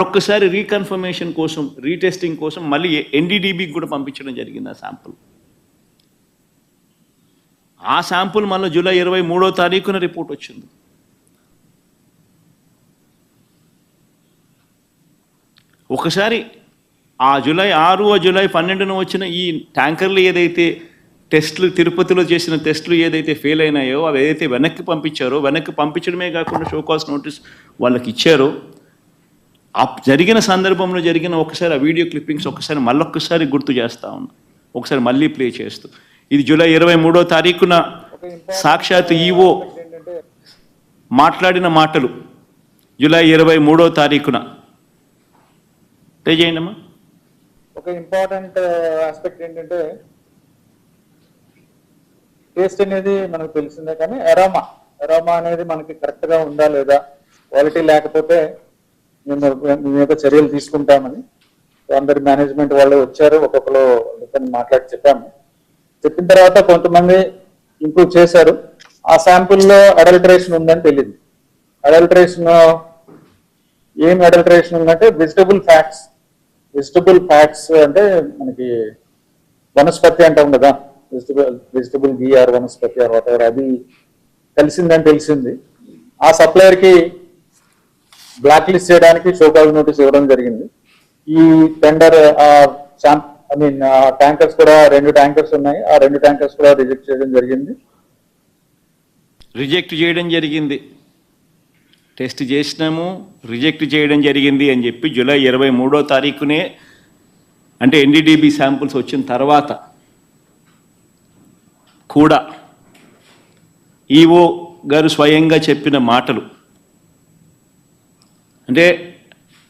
ఒక్కసారి రీకన్ఫర్మేషన్ కోసం రీటెస్టింగ్ కోసం మళ్ళీ ఎన్డీడీబీకి కూడా పంపించడం జరిగింది ఆ శాంపుల్ ఆ శాంపుల్ మళ్ళీ జూలై ఇరవై మూడో తారీఖున రిపోర్ట్ వచ్చింది. ఒకసారి ఆ జూలై ఆరు జూలై పన్నెండున వచ్చిన ఈ ట్యాంకర్లు ఏదైతే టెస్టులు తిరుపతిలో చేసిన టెస్టులు ఏదైతే ఫెయిల్ అయినాయో అవి ఏదైతే వెనక్కి పంపించారో వెనక్కి పంపించడమే కాకుండా షోకాస్ నోటీస్ వాళ్ళకి ఇచ్చారో ఆ జరిగిన సందర్భంలో జరిగిన ఒకసారి ఆ వీడియో క్లిప్పింగ్స్ ఒకసారి మళ్ళొక్కసారి గుర్తు చేస్తా ఉన్నా. ఒకసారి మళ్ళీ ప్లే చేస్తూ. ఇది జూలై ఇరవై మూడో తారీఖున సాక్షాత్ ఈవో మాట్లాడిన మాటలు జూలై ఇరవై మూడో తారీఖున. ప్లే చేయండి అమ్మా. ఒక ఇంపార్టెంట్ ఆస్పెక్ట్ ఏంటంటే టేస్ట్ అనేది మనకు తెలిసిందే కానీ ఎరోమా ఎరోమా అనేది మనకి కరెక్ట్గా ఉందా లేదా? క్వాలిటీ లేకపోతే మేము మీ మీద చర్యలు తీసుకుంటామని అందరి మేనేజ్మెంట్ వాళ్ళు వచ్చారు ఒక్కొక్కరు మాట్లాడి చెప్పాము. చెప్పిన తర్వాత కొంతమంది ఇంప్రూవ్ చేశారు. ఆ శాంపుల్లో అడల్టరేషన్ ఉందని తెలియదు. అడల్టరేషన్ ఏం అడల్టరేషన్ ఉందంటే వెజిటబుల్ ఫ్యాట్స్ వెజిటబుల్ ఫ్యాట్స్ అంటే మనకి వనస్పతి అంటాం కదా vegetable vegetable ghee or వనస్పతి or what అది కలిసిందని తెలిసింది. ఆ సప్లయర్కి బ్లాక్ లిస్ట్ చేయడానికి షోకాజ్ నోటీస్ ఇవ్వడం జరిగింది. ఈ టెండర్ ఐ మీన్ ట్యాంకర్స్ కూడా రెండు ట్యాంకర్స్ ఉన్నాయి. ఆ రెండు ట్యాంకర్స్ కూడా రిజెక్ట్ చేయడం జరిగింది. రిజెక్ట్ చేయడం జరిగింది. టెస్ట్ చేసినాము రిజెక్ట్ చేయడం జరిగింది అని చెప్పి జూలై ఇరవై మూడో తారీఖునే అంటే ఎన్డీడీబీ శాంపుల్స్ వచ్చిన తర్వాత కూడా ఈఓ గారు స్వయంగా చెప్పిన మాటలు అంటే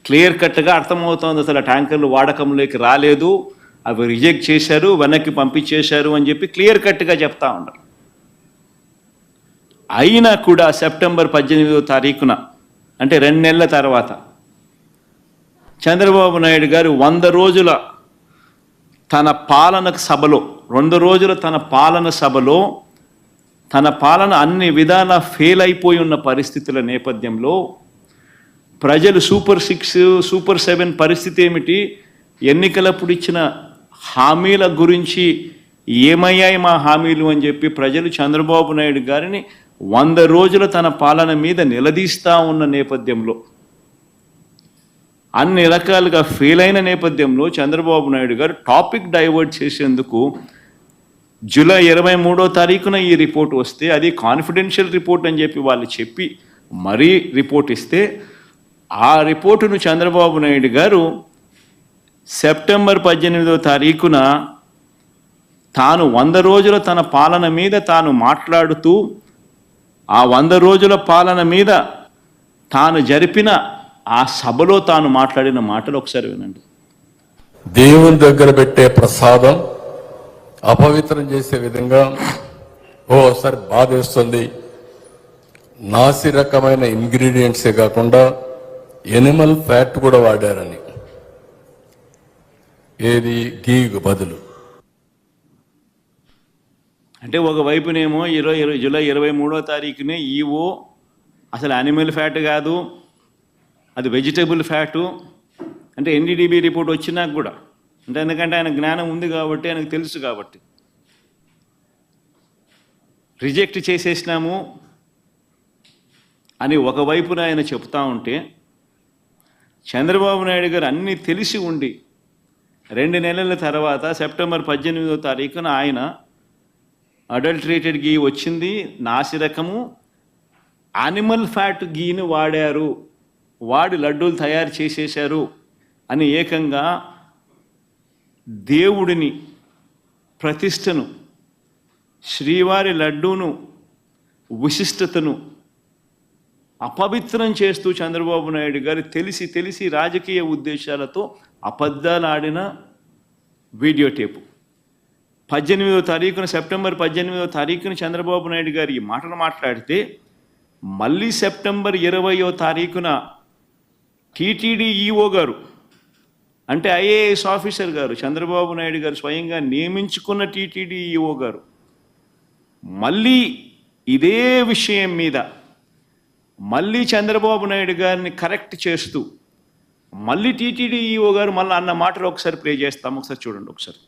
క్లియర్ కట్గా అర్థమవుతోంది అసలు ఆ ట్యాంకర్లు వాడకంలోకి రాలేదు అవి రిజెక్ట్ చేశారు వెనక్కి పంపించేశారు అని చెప్పి క్లియర్ కట్గా చెప్తా ఉన్నారు. అయినా కూడా సెప్టెంబర్ పద్దెనిమిదో తారీఖున అంటే రెండు నెలల తర్వాత చంద్రబాబు నాయుడు గారు వంద రోజుల తన పాలన సభలో రెండు రోజుల తన పాలన సభలో తన పాలన అన్ని విధాల ఫెయిల్ అయిపోయి ఉన్న పరిస్థితుల నేపథ్యంలో ప్రజలు సూపర్ సిక్స్ సూపర్ సెవెన్ పరిస్థితి ఏమిటి? ఎన్నికలప్పుడు ఇచ్చిన హామీల గురించి ఏమయ్యాయి మా హామీలు అని చెప్పి ప్రజలు చంద్రబాబు నాయుడు గారిని వంద రోజుల తన పాలన మీద నిలదీస్తా ఉన్న నేపథ్యంలో అన్ని రకాలుగా ఫెయిల్ అయిన నేపథ్యంలో చంద్రబాబు నాయుడు గారు టాపిక్ డైవర్ట్ చేసేందుకు జూలై ఇరవై మూడో తారీఖున ఈ రిపోర్ట్ వస్తే అది కాన్ఫిడెన్షియల్ రిపోర్ట్ అని చెప్పి వాళ్ళు చెప్పి మరీ రిపోర్ట్ ఇస్తే ఆ రిపోర్టును చంద్రబాబు నాయుడు గారు సెప్టెంబర్ పద్దెనిమిదో తారీఖున తాను వంద రోజుల తన పాలన మీద తాను మాట్లాడుతూ ఆ వంద రోజుల పాలన మీద తాను జరిపిన ఆ సభలో తాను మాట్లాడిన మాటలు ఒకసారి వినండి. దేవుని దగ్గర పెట్టే ప్రసాదం అపవిత్రం చేసే విధంగా ఓసారి బాధేస్తుంది. నాసి రకమైన ఇంగ్రీడియంట్సే కాకుండా ఎనిమల్ ఫ్యాట్ కూడా వాడారని. ఏది? గీకు బదులు. అంటే ఒకవైపునేమో ఇరవై ఇరవై జూలై ఇరవై మూడో తారీఖునే ఈవో అసలు యానిమల్ ఫ్యాట్ కాదు అది వెజిటబుల్ ఫ్యాటు అంటే ఎన్డీడీబీ రిపోర్ట్ వచ్చినాక కూడా. అంటే ఎందుకంటే ఆయన జ్ఞానం ఉంది కాబట్టి ఆయనకు తెలుసు కాబట్టి. రిజెక్ట్ చేసేసినాము అని ఒకవైపున ఆయన చెప్తా ఉంటే చంద్రబాబు నాయుడు గారు అన్నీ తెలిసి ఉండి రెండు నెలల తర్వాత సెప్టెంబర్ పద్దెనిమిదో తారీఖున ఆయన అడల్ట్రేటెడ్ గీ వచ్చింది నాసిరకము అనిమల్ ఫ్యాట్ గీని వాడారు వాడి లడ్డూలు తయారు చేసేశారు అని ఏకంగా దేవుడిని ప్రతిష్టను శ్రీవారి లడ్డూను విశిష్టతను అపవిత్రం చేస్తూ చంద్రబాబు నాయుడు గారు తెలిసి తెలిసి రాజకీయ ఉద్దేశాలతో అబద్ధాలాడిన వీడియో టేపు. పద్దెనిమిదో తారీఖున సెప్టెంబర్ పద్దెనిమిదో తారీఖున చంద్రబాబు నాయుడు గారు ఈ మాటలు మాట్లాడితే మళ్ళీ సెప్టెంబర్ ఇరవయో తారీఖున టీటీడీ ఈఓ గారు అంటే ఐఏఎస్ ఆఫీసర్ గారు చంద్రబాబు నాయుడు గారు స్వయంగా నియమించుకున్న టీటీడీ ఈఓ గారు మళ్ళీ ఇదే విషయం మీద మళ్ళీ చంద్రబాబు నాయుడు గారిని కరెక్ట్ చేస్తూ మళ్ళీ టీటీడీఈఓ గారు మళ్ళీ అన్న మాటలు ఒకసారి ప్లే చేస్తాము ఒకసారి చూడండి ఒకసారి.